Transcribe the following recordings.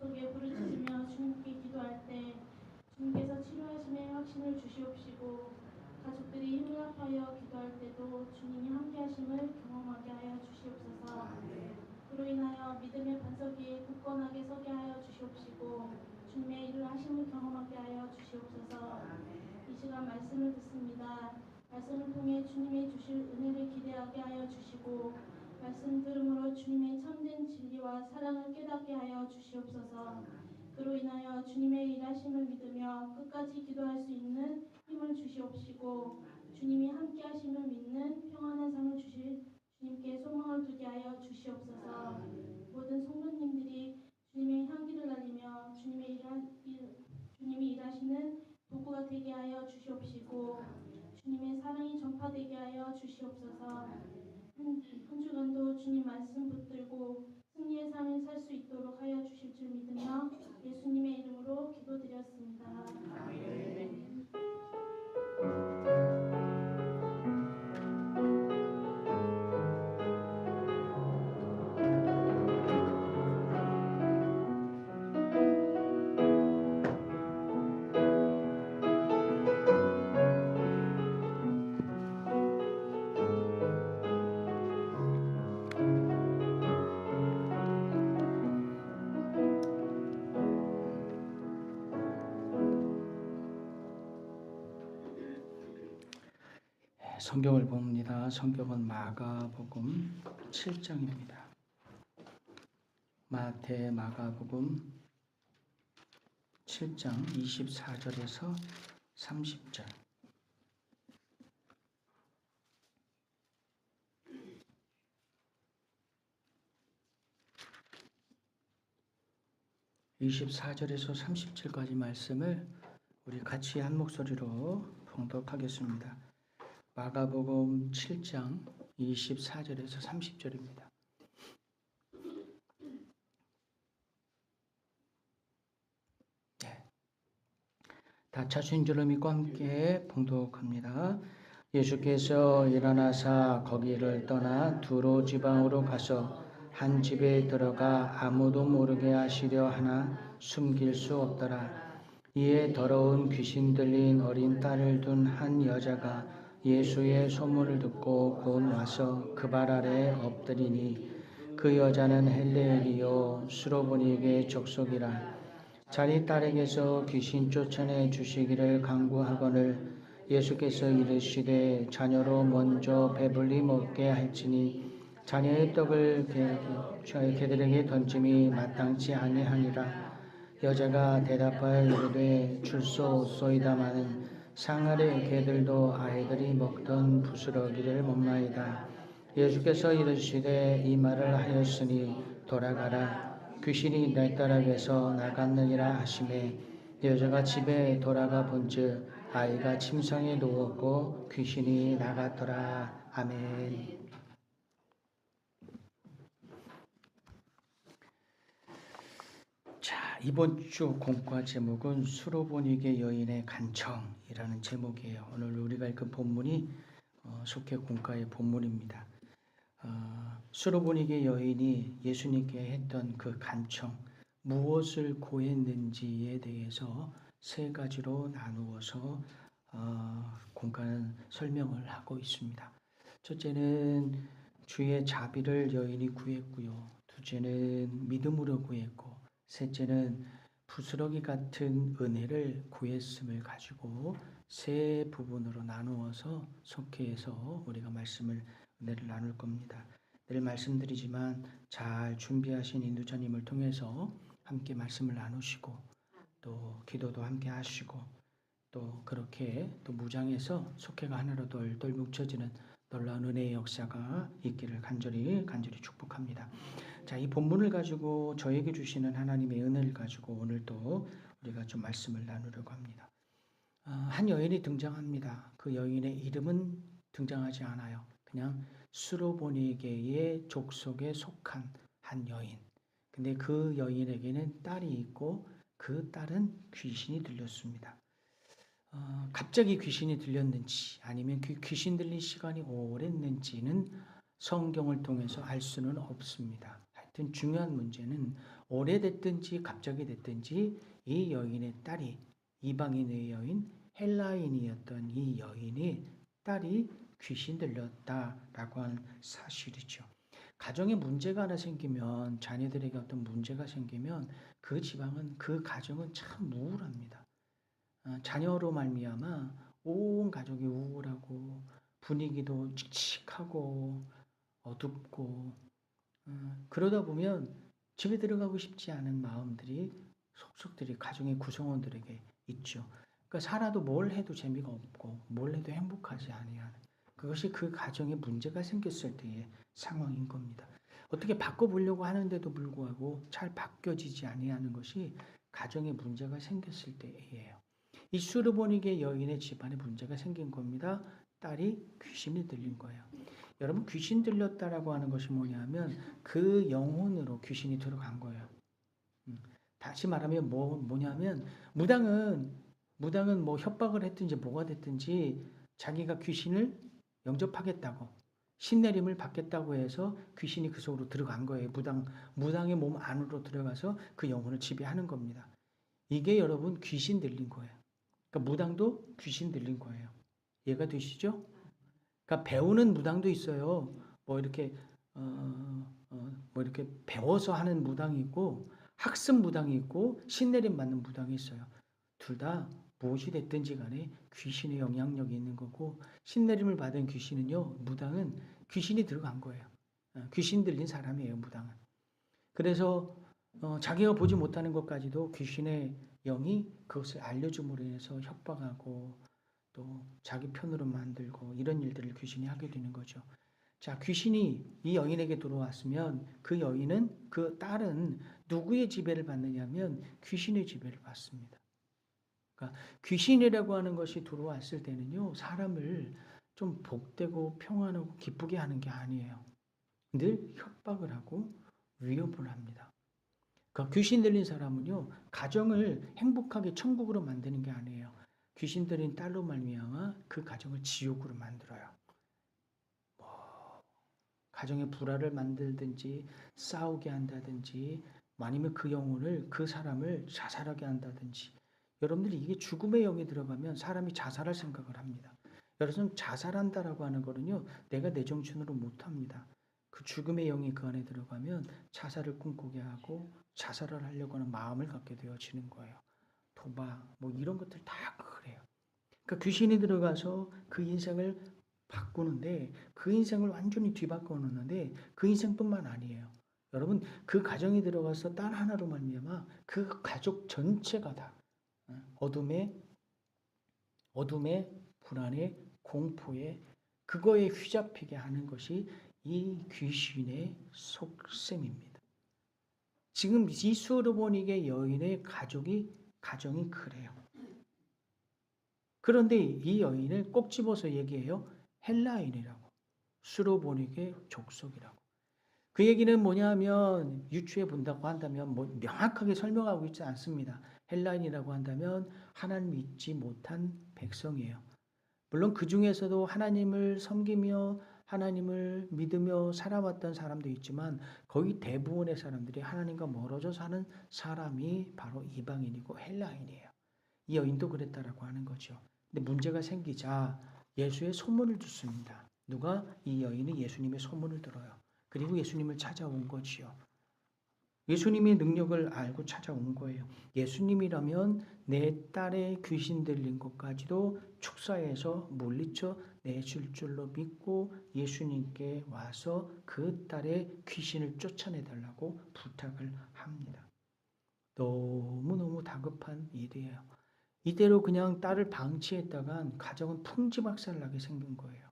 속에 부르짖으며 주님께 기도할 때 주님께서 치료하심의 확신을 주시옵시고 가족들이 힘을 합하여 기도할 때도 주님이 함께하심을 경험하게 하여 주시옵소서. 그로 인하여 믿음의 반석 위에 굳건하게 서게 하여 주시옵시고 주님의 일을 하심을 경험하게 하여 주시옵소서. 이 시간 말씀을 듣습니다. 말씀을 통해 주님의 주실 은혜를 기대하게 하여 주시고 말씀 들음으로 주님의 참된 진리와 사랑을 깨닫게 하여 주시옵소서. 그로 인하여 주님의 일하심을 믿으며 끝까지 기도할 수 있는 힘을 주시옵시고 주님이 함께 하심을 믿는 평안한 삶을 주실 주님께 소망을 두게 하여 주시옵소서. 모든 성도님들이 주님의 향기를 날리며 주님의 일하, 일, 주님이 일하시는 도구가 되게 하여 주시옵시고 주님의 사랑이 전파되게 하여 주시옵소서. 한, 한 주간도 주님 말씀 붙들고 승리의 삶을 살 수 있도록 하여 주실 줄 믿으며 예수님의 이름으로 기도드렸습니다. 성경을 봅니다. 성경은 마가복음 7장입니다. 마태 마가복음 7장 24절에서 30절. (24절에서 30절까지) 말씀을 우리 같이 한 목소리로 봉독하겠습니다. 마가복음 7장 24절에서 30절입니다. 네. 다 찾으신 줄을 믿고 함께 봉독합니다. 예수께서 일어나사 거기를 떠나 두로 지방으로 가서 한 집에 들어가 아무도 모르게 하시려 하나 숨길 수 없더라. 이에 더러운 귀신 들린 어린 딸을 둔 한 여자가 예수의 소문을 듣고 곧 와서 그 발 아래 엎드리니 그 여자는 헬레리요 수로보니에게 족속이라. 자기 딸에게서 귀신 쫓아내 주시기를 강구하거늘 예수께서 이르시되 자녀로 먼저 배불리 먹게 할지니 자녀의 떡을 개- 개들에게 던짐이 마땅치 아니하니라. 여자가 대답하여 이르되 출소소이다마는 상아래 개들도 아이들이 먹던 부스러기를 먹나이다. 예수께서 이르시되 이 말을 하였으니 돌아가라. 귀신이 내 딸에게서 나갔느니라 하심에 여자가 집에 돌아가 본즉 아이가 침상에 누웠고 귀신이 나갔더라. 아멘. 자, 이번 주 공과 제목은 수로보니게 여인의 간청이라는 제목이에요. 오늘 우리가 읽은 본문이 어, 속해 공과의 본문입니다. 어, 수로보니게 여인이 예수님께 했던 그 간청, 무엇을 고했는지에 대해서 세 가지로 나누어서 어, 공과는 설명을 하고 있습니다. 첫째는 주의 자비를 여인이 구했고요. 둘째는 믿음으로 구했고 셋째는 부스러기 같은 은혜를 구했음을 가지고 세 부분으로 나누어서 속해서 우리가 말씀을 은혜를 나눌 겁니다. 늘 말씀드리지만 잘 준비하신 인도자님을 통해서 함께 말씀을 나누시고 또 기도도 함께 하시고 또 그렇게 또 무장해서 속해가 하나로 돌돌 뭉쳐지는 놀라운 은혜의 역사가 있기를 간절히 간절히 축복합니다. 자, 이 본문을 가지고 저에게 주시는 하나님의 은혜를 가지고 오늘도 우리가 좀 말씀을 나누려고 합니다. 어, 한 여인이 등장합니다. 그 여인의 이름은 등장하지 않아요. 그냥 수로보니게의 족속에 속한 한 여인. 근데 그 여인에게는 딸이 있고 그 딸은 귀신이 들렸습니다. 어, 갑자기 귀신이 들렸는지 아니면 그 귀신 들린 시간이 오랬는지는 성경을 통해서 알 수는 없습니다. 하여튼 중요한 문제는 오래됐든지 갑자기 됐든지 이 여인의 딸이 이방인의 여인 헬라인이었던 이 여인의 딸이 귀신 들렸다라고 하는 사실이죠. 가정에 문제가 하나 생기면 자녀들에게 어떤 문제가 생기면 그 지방은 그 가정은 참 우울합니다. 아, 자녀로 말미암아 온 가족이 우울하고 분위기도 칙칙하고 어둡고 어, 그러다 보면 집에 들어가고 싶지 않은 마음들이 속속들이 가정의 구성원들에게 있죠. 그러니까 살아도 뭘 해도 재미가 없고 뭘 해도 행복하지 아니하는 그것이 그 가정에 문제가 생겼을 때의 상황인 겁니다. 어떻게 바꿔보려고 하는데도 불구하고 잘 바뀌어지지 아니하는 것이 가정에 문제가 생겼을 때예요. 이 수르보니게 여인의 집안에 문제가 생긴 겁니다. 딸이 귀신이 들린 거예요. 여러분 귀신 들렸다라고 하는 것이 뭐냐면 그 영혼으로 귀신이 들어간 거예요. 음, 다시 말하면 뭐 뭐냐면 무당은 무당은 뭐 협박을 했든지 뭐가 됐든지 자기가 귀신을 영접하겠다고 신내림을 받겠다고 해서 귀신이 그 속으로 들어간 거예요. 무당 무당의 몸 안으로 들어가서 그 영혼을 지배하는 겁니다. 이게 여러분 귀신 들린 거예요. 그러니까 무당도 귀신 들린 거예요. 이해가 되시죠? 그러니까 배우는 무당도 있어요. 뭐 이렇게 어, 어, 뭐 이렇게 배워서 하는 무당이 있고 학습 무당이 있고 신내림 받는 무당이 있어요. 둘 다 무엇이 됐든지 간에 귀신의 영향력이 있는 거고 신내림을 받은 귀신은요 무당은 귀신이 들어간 거예요. 어, 귀신 들린 사람이에요 무당은. 그래서 어, 자기가 보지 못하는 것까지도 귀신의 영이 그것을 알려줌으로 인해서 협박하고 또 자기 편으로 만들고 이런 일들을 귀신이 하게 되는 거죠. 자, 귀신이 이 여인에게 들어왔으면 그 여인은 그 딸은 누구의 지배를 받느냐면 귀신의 지배를 받습니다. 그러니까 귀신이라고 하는 것이 들어왔을 때는요, 사람을 좀 복되고 평안하고 기쁘게 하는 게 아니에요. 늘 협박을 하고 위협을 합니다. 그 귀신 들린 사람은요, 가정을 행복하게 천국으로 만드는 게 아니에요. 귀신 들린 딸로 말미암아 그 가정을 지옥으로 만들어요. 뭐 가정에 불화를 만들든지 싸우게 한다든지 아니면 그 영혼을 그 사람을 자살하게 한다든지 여러분들이 이게 죽음의 영이 들어가면 사람이 자살할 생각을 합니다. 여러분 자살한다라고 하는 거는요 내가 내 정신으로 못합니다. 그 죽음의 영이 그 안에 들어가면 자살을 꿈꾸게 하고 자살을 하려고 하는 마음을 갖게 되어지는 거예요. 도박 뭐 이런 것들 다 그래요. 그러니까 귀신이 들어가서 그 인생을 바꾸는데 그 인생을 완전히 뒤바꿔 놓는데 그 인생뿐만 아니에요. 여러분 그 가정에 들어가서 딸 하나로 말미암아 그 가족 전체가 다 어, 어둠에 어둠에 불안에 공포에 그거에 휘잡히게 하는 것이 이 귀신의 속셈입니다. 지금 이 수르보닉의 여인의 가족이 가정이 그래요. 그런데 이 여인을 꼭 집어서 얘기해요. 헬라인이라고. 수로보닉의 족속이라고. 그 얘기는 뭐냐면 유추해 본다고 한다면 뭐 명확하게 설명하고 있지 않습니다. 헬라인이라고 한다면 하나님 믿지 못한 백성이에요. 물론 그 중에서도 하나님을 섬기며 하나님을 믿으며 살아왔던 사람도 있지만 거의 대부분의 사람들이 하나님과 멀어져 사는 사람이 바로 이방인이고 헬라인이에요. 이 여인도 그랬다라고 하는 거죠. 근데 문제가 생기자 예수의 소문을 듣습니다. 누가 이 여인이 예수님의 소문을 들어요. 그리고 예수님을 찾아온 거지요. 예수님의 능력을 알고 찾아온 거예요. 예수님이라면 내 딸의 귀신 들린 것까지도 축사해서 물리쳐 내줄 줄로 믿고 예수님께 와서 그 딸의 귀신을 쫓아내 달라고 부탁을 합니다. 너무너무 다급한 일이에요. 이대로 그냥 딸을 방치했다간 가정은 풍지박살나게 생긴 거예요.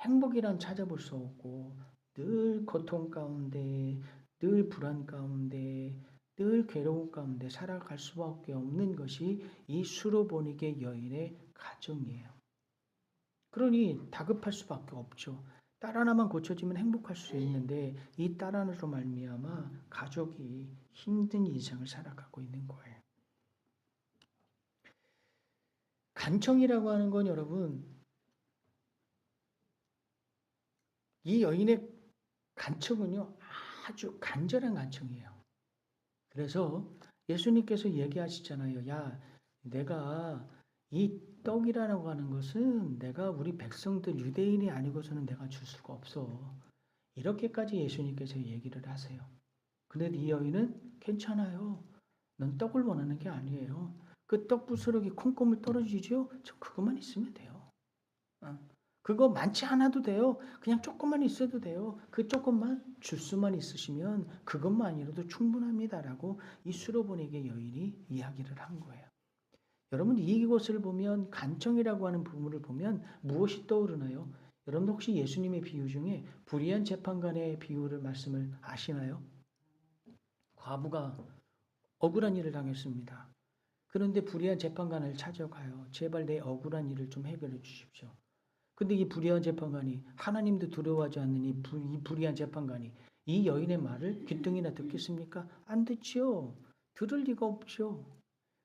행복이란 찾아볼 수 없고 늘 고통 가운데 늘 불안 가운데 늘 괴로움 가운데 살아갈 수밖에 없는 것이 이 수로보닉의 여인의 가정이에요. 그러니 다급할 수밖에 없죠. 딸 하나만 고쳐지면 행복할 수 있는데 이 딸 하나로 말미암아 가족이 힘든 인생을 살아가고 있는 거예요. 간청이라고 하는 건 여러분 이 여인의 간청은요 아주 간절한 간청이에요. 그래서 예수님께서 얘기하시잖아요. 야, 내가 이 떡이라고 하는 것은 내가 우리 백성들 유대인이 아니고서는 내가 줄 수가 없어. 이렇게까지 예수님께서 얘기를 하세요. 근데 이 여인은 괜찮아요. 넌 떡을 원하는 게 아니에요. 그 떡 부스러기 콩고물 떨어지죠? 저 그것만 있으면 돼요. 어. 그거 많지 않아도 돼요. 그냥 조금만 있어도 돼요. 그 조금만 줄 수만 있으시면 그것만이라도 충분합니다라고 이 수로보니게 여인이 이야기를 한 거예요. 여러분 이것을 보면 간청이라고 하는 부분을 보면 무엇이 떠오르나요? 여러분 혹시 예수님의 비유 중에 불의한 재판관의 비유를 말씀을 아시나요? 과부가 억울한 일을 당했습니다. 그런데 불의한 재판관을 찾아가요. 제발 내 억울한 일을 좀 해결해 주십시오. 근데 이 불의한 재판관이 하나님도 두려워하지 않는 이, 불, 이 불의한 재판관이 이 여인의 말을 귀뚱이나 듣겠습니까? 안 듣죠. 들을 리가 없죠.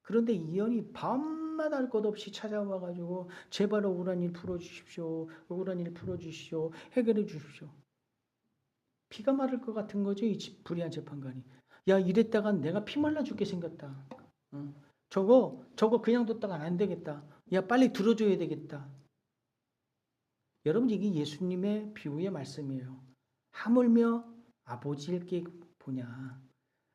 그런데 이 여인이 밤마다 할 것 없이 찾아와 가지고 제발 억울한 일 풀어 주십시오. 억울한 일 풀어 주십시오. 해결해 주십시오. 피가 마를 것 같은 거죠. 이 집- 불의한 재판관이. 야 이랬다간 내가 피 말라 죽게 생겼다. 어. 저거 저거 그냥 뒀다간 안 되겠다. 야 빨리 들어줘야 되겠다. 여러분 이게 예수님의 비유의 말씀이에요. 하물며 아버지께 보냐.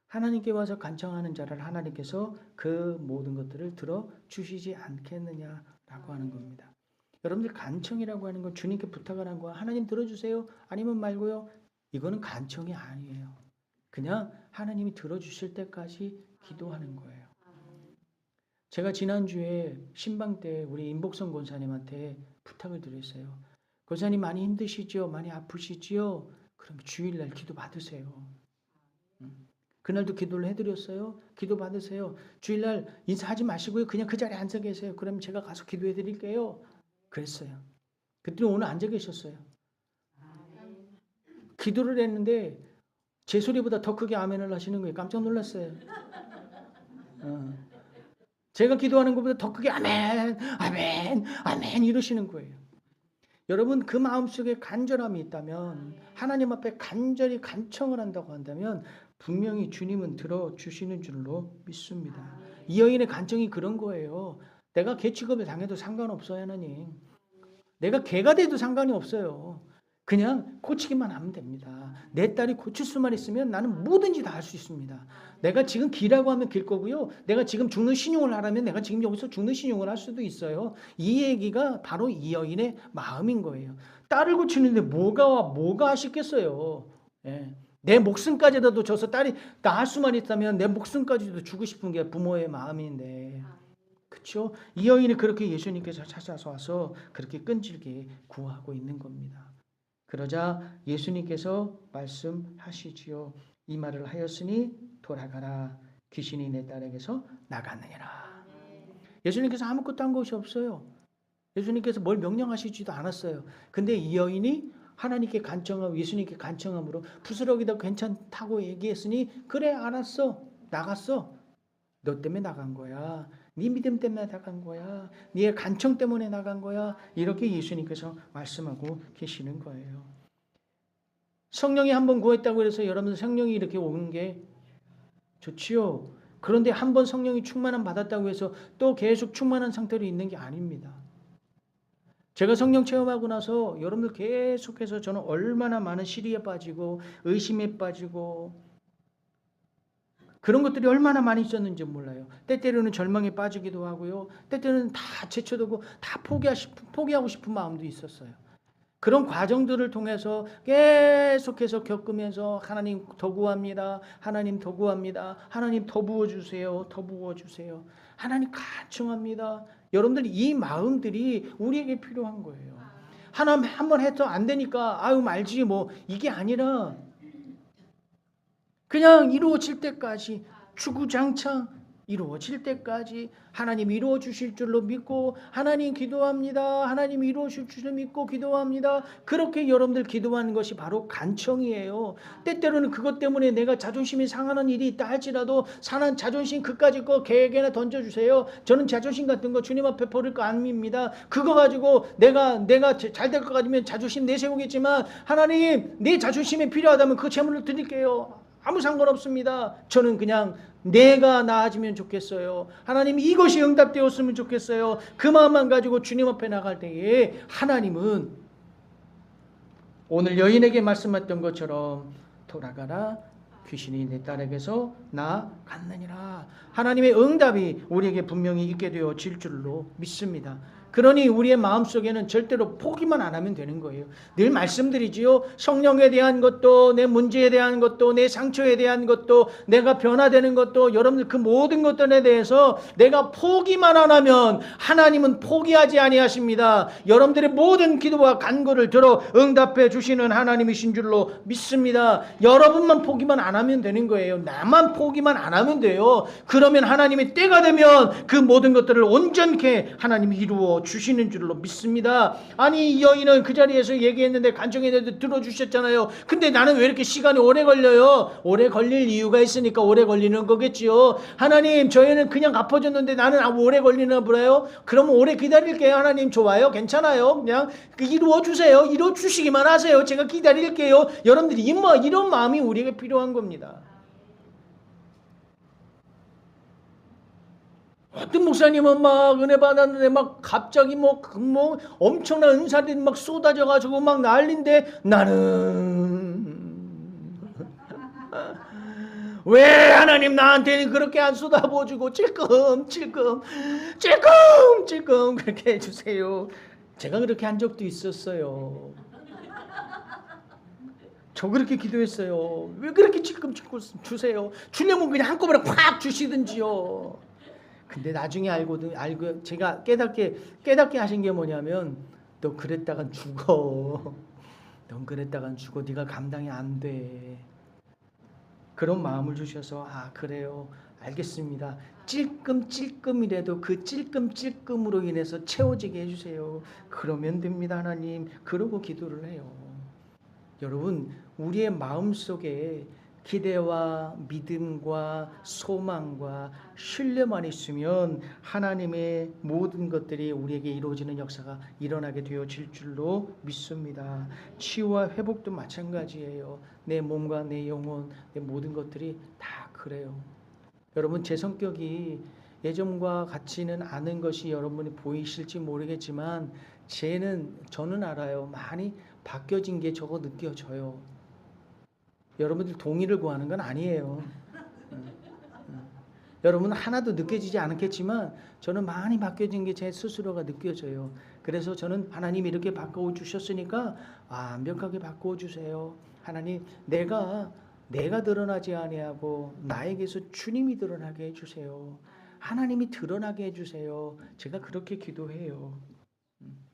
하나님께 와서 간청하는 자를 하나님께서 그 모든 것들을 들어 주시지 않겠느냐라고 하는 겁니다. 여러분들 간청이라고 하는 건 주님께 부탁을 한 거야. 하나님 들어주세요. 아니면 말고요. 이거는 간청이 아니에요. 그냥 하나님이 들어주실 때까지 기도하는 거예요. 제가 지난주에 신방 때 우리 임복성 권사님한테 부탁을 드렸어요. 권사님 많이 힘드시죠? 많이 아프시지요? 그럼 주일날 기도 받으세요. 음. 그날도 기도를 해드렸어요. 기도 받으세요. 주일날 인사하지 마시고요. 그냥 그 자리에 앉아 계세요. 그럼 제가 가서 기도해 드릴게요. 그랬어요. 그때 오늘 앉아 계셨어요. 기도를 했는데 제 소리보다 더 크게 아멘을 하시는 거예요. 깜짝 놀랐어요. 어. 제가 기도하는 것보다 더 크게 아멘, 아멘, 아멘 이러시는 거예요. 여러분 그 마음속에 간절함이 있다면 하나님 앞에 간절히 간청을 한다고 한다면 분명히 주님은 들어주시는 줄로 믿습니다. 이 여인의 간청이 그런 거예요. 내가 개 취급을 당해도 상관없어요 하나님. 내가 개가 돼도 상관이 없어요. 그냥 고치기만 하면 됩니다. 내 딸이 고칠 수만 있으면 나는 뭐든지 다 할 수 있습니다. 내가 지금 기라고 하면 길 거고요. 내가 지금 죽는 신용을 하라면 내가 지금 여기서 죽는 신용을 할 수도 있어요. 이 얘기가 바로 이 여인의 마음인 거예요. 딸을 고치는데 뭐가 뭐가 아쉽겠어요. 예. 내 목숨까지라도 줘서 딸이 나을 수만 있다면 내 목숨까지도 주고 싶은 게 부모의 마음인데. 그렇죠? 이 여인이 그렇게 예수님께서 찾아서 와서 그렇게 끈질게 구하고 있는 겁니다. 그러자 예수님께서 말씀하시지요. 이 말을 하였으니 돌아가라. 귀신이 내 딸에게서 나갔느니라. 예수님께서 아무것도 한 것이 없어요. 예수님께서 뭘 명령하시지도 않았어요. 근데 이 여인이 하나님께 간청하고 예수님께 간청함으로 부스러기다 괜찮다고 얘기했으니 그래 알았어 나갔어. 너 때문에 나간 거야. 네 믿음 때문에 나간 거야. 네 간청 때문에 나간 거야. 이렇게 예수님께서 말씀하고 계시는 거예요. 성령이 한 번 구했다고 해서 여러분들 성령이 이렇게 오는 게 좋지요. 그런데 한 번 성령이 충만함 받았다고 해서 또 계속 충만한 상태로 있는 게 아닙니다 제가 성령 체험하고 나서 여러분들 계속해서 저는 얼마나 많은 시리에 빠지고 의심에 빠지고 그런 것들이 얼마나 많이 있었는지 몰라요. 때때로는 절망에 빠지기도 하고요. 때때로는 다 제쳐두고 다 포기하시, 포기하고 싶은 마음도 있었어요. 그런 과정들을 통해서 계속해서 겪으면서 하나님 더 구합니다. 하나님 더 구합니다. 하나님 더 부어주세요. 더 부어주세요. 하나님 간청합니다. 여러분들 이 마음들이 우리에게 필요한 거예요. 하나님 한번 해도 안 되니까 아유 말지 뭐 이게 아니라 그냥 이루어질 때까지 주구장창 이루어질 때까지 하나님 이루어 주실 줄로 믿고 하나님 기도합니다. 하나님 이루어 주실 줄로 믿고 기도합니다. 그렇게 여러분들 기도하는 것이 바로 간청이에요. 때때로는 그것 때문에 내가 자존심이 상하는 일이 있다 할지라도 상한 자존심 그까짓 거 개에게나 던져 주세요. 저는 자존심 같은 거 주님 앞에 버릴 거 아닙니다. 그거 가지고 내가 내가 잘 될 것 같으면 자존심 내세우겠지만 하나님 내 자존심이 필요하다면 그 재물을 드릴게요. 아무 상관없습니다. 저는 그냥 내가 나아지면 좋겠어요. 하나님 이것이 응답되었으면 좋겠어요. 그 마음만 가지고 주님 앞에 나갈 때에 하나님은 오늘 여인에게 말씀했던 것처럼 돌아가라 귀신이 내 딸에게서 나갔느니라. 하나님의 응답이 우리에게 분명히 있게 되어질 줄로 믿습니다. 그러니 우리의 마음속에는 절대로 포기만 안 하면 되는 거예요. 늘 말씀드리지요. 성령에 대한 것도 내 문제에 대한 것도 내 상처에 대한 것도 내가 변화되는 것도 여러분들 그 모든 것들에 대해서 내가 포기만 안 하면 하나님은 포기하지 아니하십니다. 여러분들의 모든 기도와 간구를 들어 응답해 주시는 하나님이신 줄로 믿습니다. 여러분만 포기만 안 하면 되는 거예요. 나만 포기만 안 하면 돼요. 그러면 하나님이 때가 되면 그 모든 것들을 온전케 하나님이 이루어 주시는 줄로 믿습니다. 아니 이 여인은 그 자리에서 얘기했는데 간청했는데 들어주셨잖아요. 근데 나는 왜 이렇게 시간이 오래 걸려요? 오래 걸릴 이유가 있으니까 오래 걸리는 거겠지요. 하나님 저희는 그냥 갚아줬는데 나는 아, 오래 걸리나 보래요? 그러면 오래 기다릴게요. 하나님 좋아요. 괜찮아요. 그냥 그 이루어 주세요. 이루어 주시기만 하세요. 제가 기다릴게요. 여러분들이 이뭐 이런 마음이 우리에게 필요한 겁니다. 어떤 목사님은 막 은혜 받았는데 막 갑자기 뭐, 그뭐 엄청난 은사들이 막 쏟아져가지고 막 난린데 나는 왜 하나님 나한테는 그렇게 안 쏟아부어주고 찔끔 찔끔 찔끔 찔끔 그렇게 해주세요. 제가 그렇게 한 적도 있었어요. 저 그렇게 기도했어요. 왜 그렇게 찔끔 찔끔 주세요? 주려면 그냥 한꺼번에 팍 주시든지요. 근데 나중에 알고 알고 제가 깨닫게 깨닫게 하신 게 뭐냐면 너 그랬다간 죽어. 넌 그랬다간 죽어. 네가 감당이 안 돼. 그런 마음을 주셔서 아 그래요. 알겠습니다. 찔끔찔끔이라도 그 찔끔찔끔으로 인해서 채워지게 해주세요. 그러면 됩니다, 하나님. 그러고 기도를 해요. 여러분, 우리의 마음 속에 기대와 믿음과 소망과 신뢰만 있으면 하나님의 모든 것들이 우리에게 이루어지는 역사가 일어나게 되어질 줄로 믿습니다. 치유와 회복도 마찬가지예요. 내 몸과 내 영혼, 내 모든 것들이 다 그래요. 여러분 제 성격이 예전과 같지는 않은 것이 여러분이 보이실지 모르겠지만 쟤는 저는 알아요. 많이 바뀌어진 게 저거 느껴져요. 여러분들 동의를 구하는 건 아니에요. 여러분 하나도 느껴지지 않겠지만 저는 많이 바뀌어진 게 제 스스로가 느껴져요. 그래서 저는 하나님 이렇게 바꿔 주셨으니까 완벽하게 바꿔 주세요. 하나님 내가 내가 드러나지 아니하고 나에게서 주님이 드러나게 해 주세요. 하나님이 드러나게 해 주세요. 제가 그렇게 기도해요. 음.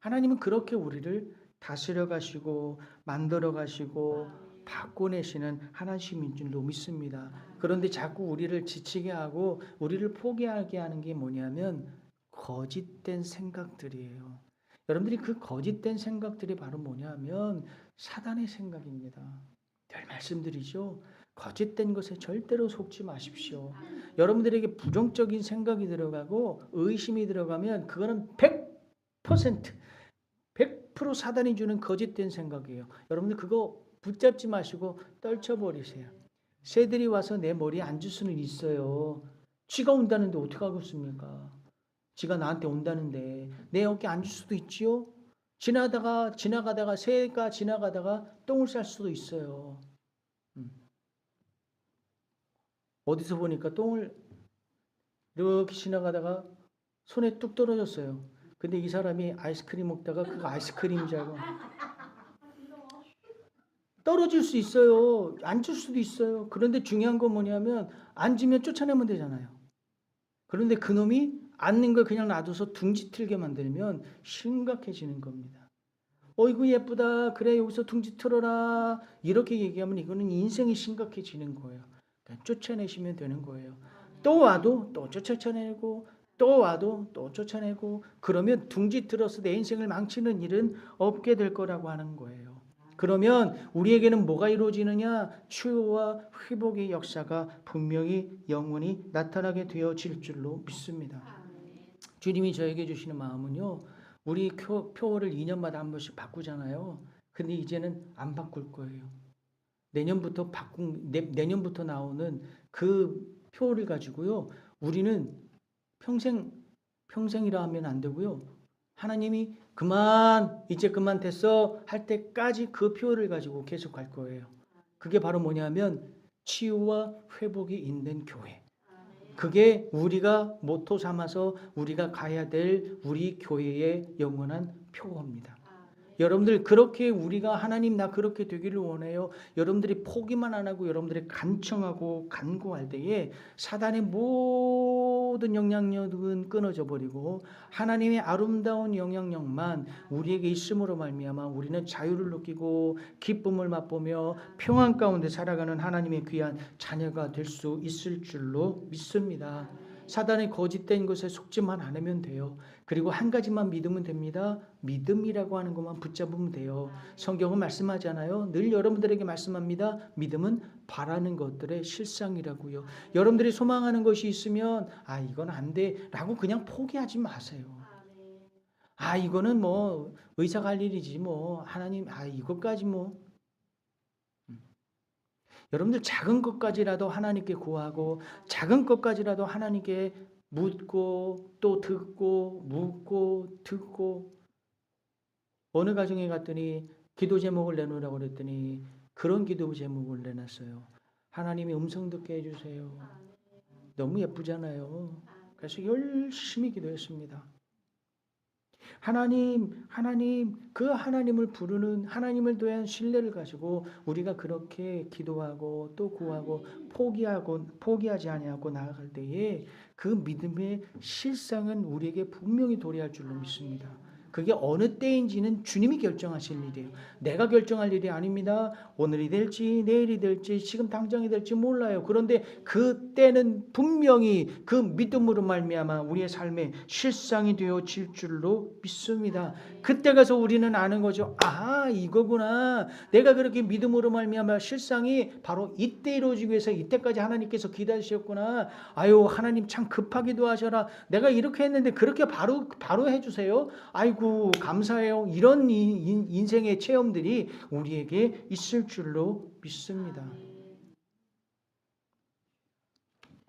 하나님은 그렇게 우리를 다스려 가시고 만들어 가시고 바꿔내시는 하나님인 줄로 믿습니다. 그런데 자꾸 우리를 지치게 하고 우리를 포기하게 하는 게 뭐냐면 거짓된 생각들이에요. 여러분들이 그 거짓된 생각들이 바로 뭐냐면 사단의 생각입니다. 늘 말씀드리죠. 거짓된 것에 절대로 속지 마십시오. 여러분들에게 부정적인 생각이 들어가고 의심이 들어가면 그거는 100% 100% 사단이 주는 거짓된 생각이에요. 여러분들 그거 붙잡지 마시고 떨쳐버리세요. 새들이 와서 내 머리에 앉을 수는 있어요. 쥐가 온다는데 어떻게 하겠습니까? 쥐가 나한테 온다는데 내 어깨 앉을 수도 있지요. 지나다가 지나가다가 새가 지나가다가 똥을 쌀 수도 있어요. 음. 어디서 보니까 똥을 이렇게 지나가다가 손에 뚝 떨어졌어요. 근데 이 사람이 아이스크림 먹다가 그 아이스크림인 줄 알고 떨어질 수 있어요. 앉을 수도 있어요. 그런데 중요한 건 뭐냐면 앉으면 쫓아내면 되잖아요. 그런데 그놈이 앉는 걸 그냥 놔둬서 둥지 틀게 만들면 심각해지는 겁니다. 어이구 예쁘다. 그래 여기서 둥지 틀어라. 이렇게 얘기하면 이거는 인생이 심각해지는 거예요. 그러니까 쫓아내시면 되는 거예요. 또 와도 또 쫓아내고 또 와도 또 쫓아내고 그러면 둥지 틀어서 내 인생을 망치는 일은 없게 될 거라고 하는 거예요. 그러면 우리에게는 뭐가 이루어지느냐? 치유와 회복의 역사가 분명히 영원히 나타나게 되어질 줄로 믿습니다. 주님이 저에게 주시는 마음은요. 우리 표, 표어를 2년마다 한 번씩 바꾸잖아요. 근데 이제는 안 바꿀 거예요. 내년부터 바꾼 내, 내년부터 나오는 그 표어를 가지고요. 우리는 평생 평생이라 하면 안 되고요. 하나님이 그만 이제 그만 됐어 할 때까지 그 표어를 가지고 계속 갈 거예요. 그게 바로 뭐냐면 치유와 회복이 있는 교회. 그게 우리가 모토 삼아서 우리가 가야 될 우리 교회의 영원한 표어입니다. 여러분들 그렇게 우리가 하나님 나 그렇게 되기를 원해요. 여러분들이 포기만 안 하고 여러분들이 간청하고 간구할 때에 사단의 모든 영향력은 끊어져 버리고 하나님의 아름다운 영향력만 우리에게 있음으로 말미암아 우리는 자유를 느끼고 기쁨을 맛보며 평안 가운데 살아가는 하나님의 귀한 자녀가 될 수 있을 줄로 믿습니다. 사단의 거짓된 것에 속지만 않으면 돼요. 그리고 한 가지만 믿으면 됩니다. 믿음이라고 하는 것만 붙잡으면 돼요. 성경은 말씀하잖아요. 늘 여러분들에게 말씀합니다. 믿음은 바라는 것들의 실상이라고요. 여러분들이 소망하는 것이 있으면 아 이건 안 돼라고 그냥 포기하지 마세요. 아 이거는 뭐 의사가 할 일이지 뭐 하나님 아 이것까지 뭐 음. 여러분들 작은 것까지라도 하나님께 구하고 작은 것까지라도 하나님께 묻고 또 듣고 묻고 듣고 어느 가정에 갔더니 기도 제목을 내놓으라고 그랬더니 그런 기도 제목을 내놨어요. 하나님이 음성 듣게 해주세요. 너무 예쁘잖아요. 그래서 열심히 기도했습니다. 하나님, 하나님, 그 하나님을 부르는 하나님을 대한 신뢰를 가지고 우리가 그렇게 기도하고 또 구하고 포기하고 포기하지 아니하고 나아갈 때에 그 믿음의 실상은 우리에게 분명히 도래할 줄로 믿습니다. 그게 어느 때인지는 주님이 결정하실 일이에요. 내가 결정할 일이 아닙니다. 오늘이 될지 내일이 될지 지금 당장이 될지 몰라요. 그런데 그 때는 분명히 그 믿음으로 말미암아 우리의 삶에 실상이 되어질 줄로 믿습니다. 그때 가서 우리는 아는 거죠. 아 이거구나. 내가 그렇게 믿음으로 말미암아 실상이 바로 이때 이루어지기 위해서 이때까지 하나님께서 기다리셨구나. 아유 하나님 참 급하기도 하셔라. 내가 이렇게 했는데 그렇게 바로 바로 해주세요. 아이고 감사해요. 이런 인- 인생의 체험들이 우리에게 있을 줄로 믿습니다.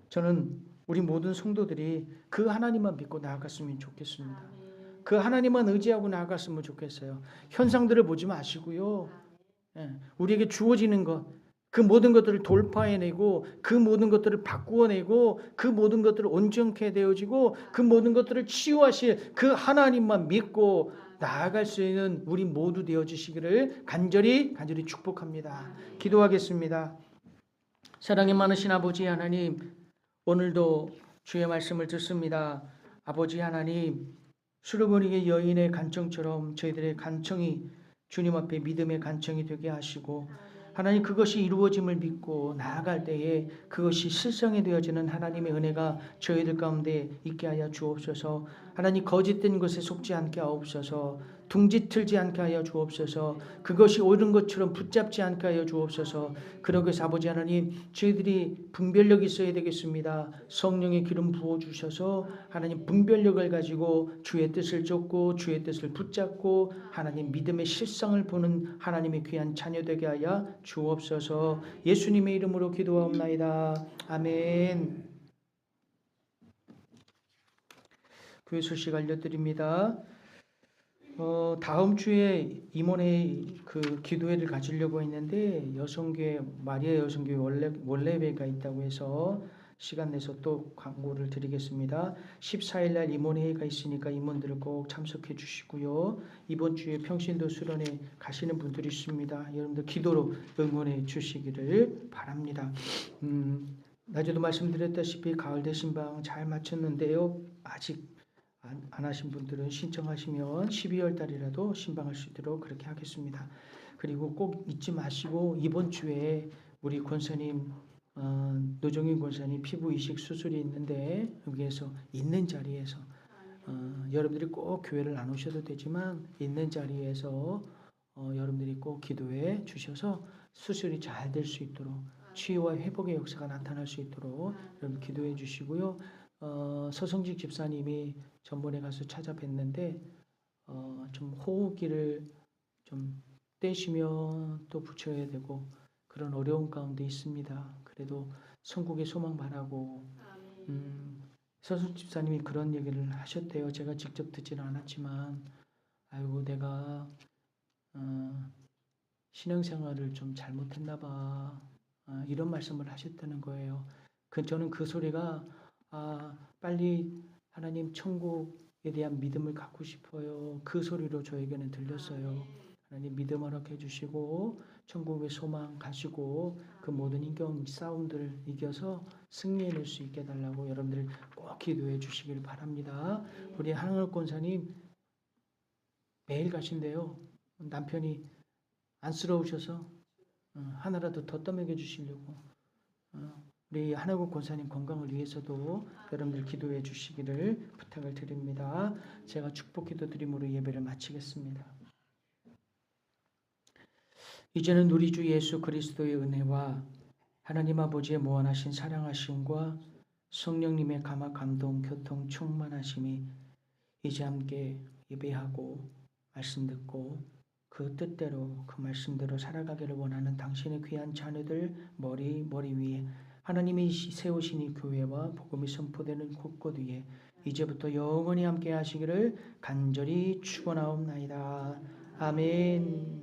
저는 우리 모든 성도들이 그 하나님만 믿고 나아갔으면 좋겠습니다. 그 하나님만 의지하고 나아갔으면 좋겠어요. 현상들을 보지 마시고요. 예, 우리에게 주어지는 것, 그 모든 것들을 돌파해내고 그 모든 것들을 바꾸어내고 그 모든 것들을 온전케 되어지고 그 모든 것들을 치유하실 그 하나님만 믿고 나아갈 수 있는 우리 모두 되어주시기를 간절히 간절히 축복합니다. 기도하겠습니다. 사랑이 많으신 아버지 하나님 오늘도 주의 말씀을 듣습니다. 아버지 하나님 수르보니의 여인의 간청처럼 저희들의 간청이 주님 앞에 믿음의 간청이 되게 하시고 하나님 그것이 이루어짐을 믿고 나아갈 때에 그것이 실성이 되어지는 하나님의 은혜가 저희들 가운데 있게 하여 주옵소서. 하나님 거짓된 것에 속지 않게 하옵소서. 둥지 틀지 않게 하여 주옵소서. 그것이 옳은 것처럼 붙잡지 않게 하여 주옵소서. 그러기 위해서 아버지 하나님 저희들이 분별력이 있어야 되겠습니다. 성령의 기름 부어 주셔서 하나님 분별력을 가지고 주의 뜻을 쫓고 주의 뜻을 붙잡고 하나님 믿음의 실상을 보는 하나님의 귀한 자녀 되게 하여 주옵소서. 예수님의 이름으로 기도하옵나이다. 아멘. 교회 소식 알려드립니다. 어, 다음 주에 임원회 그 기도회를 가지려고 했는데 여성교회 마리아 여성교회 원래 원래회가 있다고 해서 시간 내서 또 광고를 드리겠습니다. 14일 날 임원회가 있으니까 임원들을 꼭 참석해 주시고요. 이번 주에 평신도 수련회 가시는 분들이 있습니다. 여러분들 기도로 응원해 주시기를 바랍니다. 음, 낮에도 말씀드렸다시피 가을 대신방 잘 마쳤는데요. 아직 안, 안 하신 분들은 신청하시면 12월 달이라도 신방할 수 있도록 그렇게 하겠습니다. 그리고 꼭 잊지 마시고 이번 주에 우리 권사님 어, 노정인 권사님 피부 이식 수술이 있는데 여기에서 있는 자리에서 어, 여러분들이 꼭 교회를 안 오셔도 되지만 있는 자리에서 어, 여러분들이 꼭 기도해 주셔서 수술이 잘 될 수 있도록 치유와 회복의 역사가 나타날 수 있도록 여러분 기도해 주시고요. 어, 서성직 집사님이 전번에 가서 찾아뵀는데 어, 좀 호흡기를 좀 떼시며 또 붙여야 되고 그런 어려운 가운데 있습니다. 그래도 천국의 소망 바라고 음, 서성 집사님이 그런 얘기를 하셨대요. 제가 직접 듣지는 않았지만 아이고 내가 어, 신앙생활을 좀 잘못했나 봐. 아, 이런 말씀을 하셨다는 거예요. 그 저는 그 소리가 아, 빨리 하나님 천국에 대한 믿음을 갖고 싶어요. 그 소리로 저에게는 들렸어요. 하나님 믿음 허락해 주시고 천국의 소망 가지고 그 모든 인경 싸움들을 이겨서 승리해 낼 수 있게 달라고 여러분들 꼭 기도해 주시길 바랍니다. 우리 한월 권사님 매일 가신대요. 남편이 안쓰러우셔서 어, 하나라도 더 떠먹여 주시려고 어, 우리 하나국 권사님 건강을 위해서도 여러분들 기도해 주시기를 부탁을 드립니다. 제가 축복 기도 드림으로 예배를 마치겠습니다. 이제는 우리 주 예수 그리스도의 은혜와 하나님 아버지의 무한하신 사랑하심과 성령님의 감화 감동 교통 충만하심이 이제 함께 예배하고 말씀 듣고 그 뜻대로 그 말씀대로 살아가기를 원하는 당신의 귀한 자녀들 머리 머리 위에 하나님이 세우신 이 교회와 복음이 선포되는 곳곳 위에 이제부터 영원히 함께 하시기를 간절히 축원하옵나이다. 아멘.